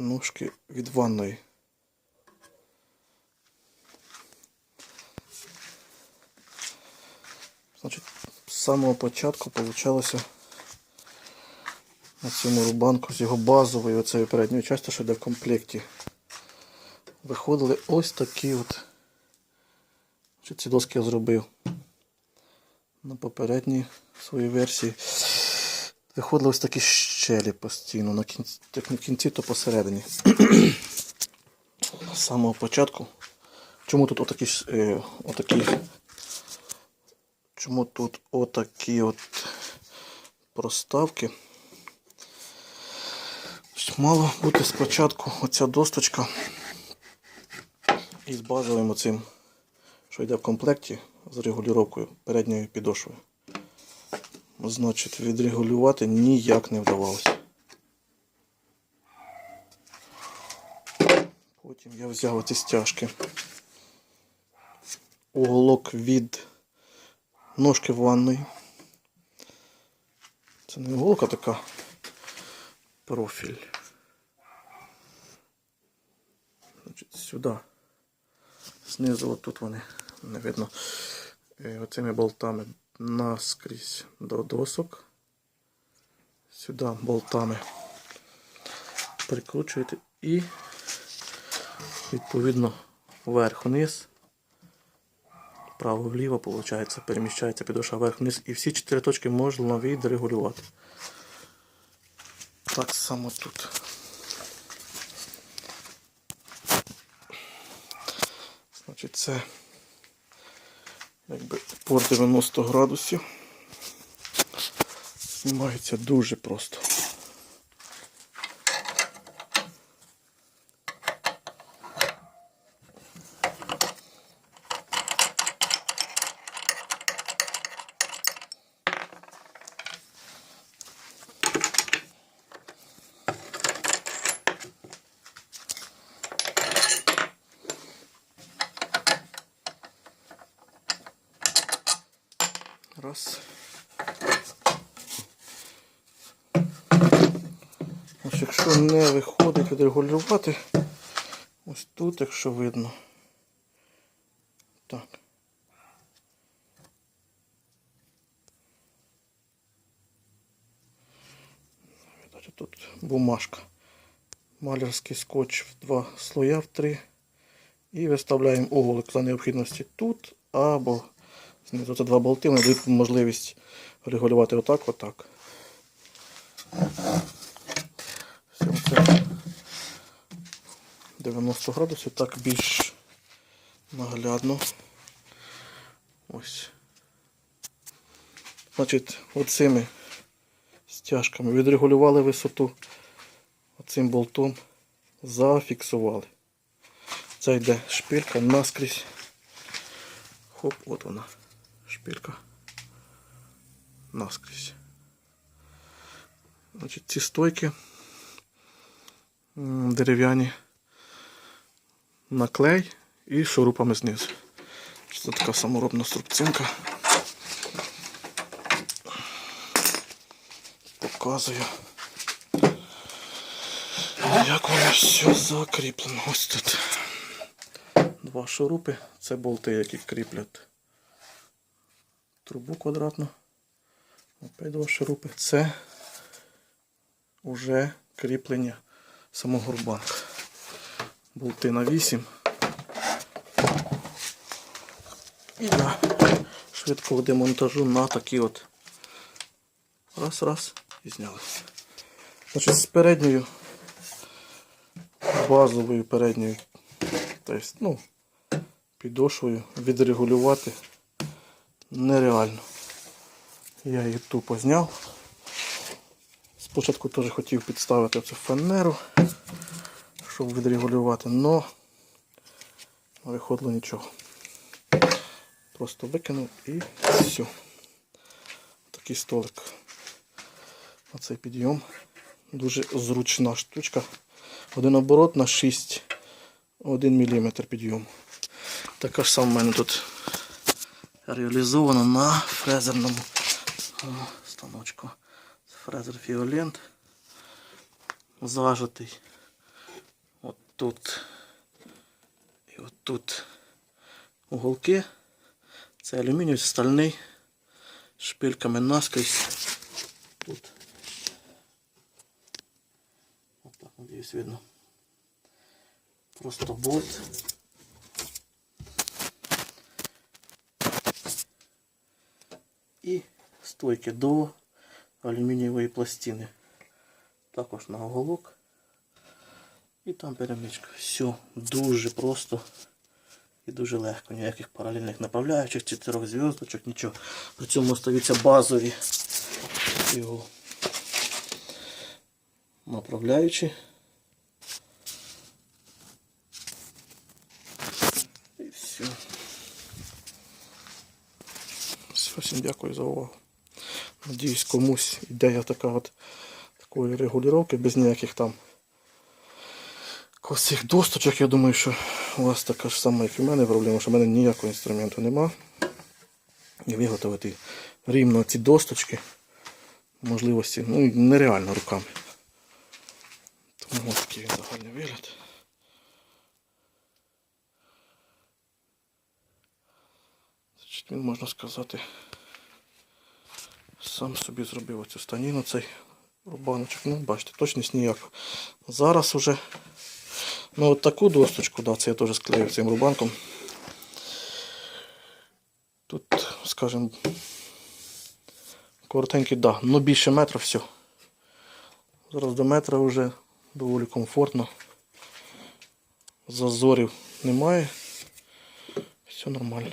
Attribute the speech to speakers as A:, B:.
A: ножки від ванної. Значить, з самого початку получалося на цьому рубанку з його базової оцеї передньої частини, що йде в комплекті. Виходили ось такі от. Що ці доски я зробив на попередній своїй версії. Виходили ось такі щелі постійно, на кінці, як в кінці, то посередині. З самого початку. Чому тут отакі, е, отакі Чому тут отакі от проставки? Мало бути спочатку оця досточка із базовим оцим, що йде в комплекті з регулюванням передньої підошви. Значить, відрегулювати ніяк не вдавалося. Потім я взяв оці стяжки. Уголок від ножки ванної. Це не іголка така профіль. Значить, сюди. Знизу отут вони не видно. Е, Оцими болтами наскрізь до досок. Сюди болтами прикручуєте і відповідно вверх-вниз Право-вліво, виходить, переміщається підошва вверх-вниз. І всі чотири точки можна відрегулювати. Так само тут. Значить, це якби по 90 градусів. Знімається дуже просто. Раз. Ось якщо не виходить відрегулювати, ось тут, якщо видно. Так. Тут бумажка. Малярський скотч в два слоя в три. І виставляємо уголок за необхідності тут або Знизу це два болти, вони дають можливість регулювати отак, отак. Це 90 градусів, так більш наглядно. Ось. Значить, оцими стяжками відрегулювали висоту, оцим болтом зафіксували. Це йде шпилька наскрізь. Хоп, от вона шпилька наскрізь. Значить, ці стойки дерев'яні на клей і шурупами знизу. Це така саморобна струбцинка. Показую, як воно все закріплено. Ось тут два шурупи, це болти, які кріплять трубу квадратну. Опять шурупи. Це вже кріплення самого рубанка. Болти на 8. І для швидкого демонтажу на такі от раз, раз і зняли. Значить, з передньою базовою передньою, тобто, ну, підошвою відрегулювати нереально. Я її тупо зняв. Спочатку теж хотів підставити цю фанеру, щоб відрегулювати, але не виходило нічого. Просто викинув і все. Такий столик. Оцей підйом. Дуже зручна штучка. Один оборот на 6 1 мм підйом. Така ж сама в мене тут реалізовано на фрезерному станочку. Це фрезер Фіолент. Зажитий тут і отут уголки. Це алюмінієвий стальний шпильками наскрізь. Тут. Отак, надіюсь, видно. Просто болт. І стойки до алюмінієвої пластини. Також на оголок. І там перемичка. Все дуже просто і дуже легко. Ніяких паралельних направляючих, чотирьох зв'язочок, нічого. При цьому остаються базові його направляючі. І все. Всім дякую за увагу. Надіюсь, комусь ідея така от такої регулювання без ніяких там косих досточок. Я думаю, що у вас така ж сама, як і в мене проблема, що в мене ніякого інструменту нема. І виготовити рівно ці досточки можливості ну, нереально руками. Тому ось такий загальний вигляд. Він, можна сказати, сам собі зробив оцю станіну цей рубаночок. Ну, бачите, точність ніяка. Зараз уже ну, от таку досточку, да, це я теж склею цим рубанком. Тут, скажімо, коротенький, да, ну більше метра все. Зараз до метра вже доволі комфортно. Зазорів немає. Все нормально.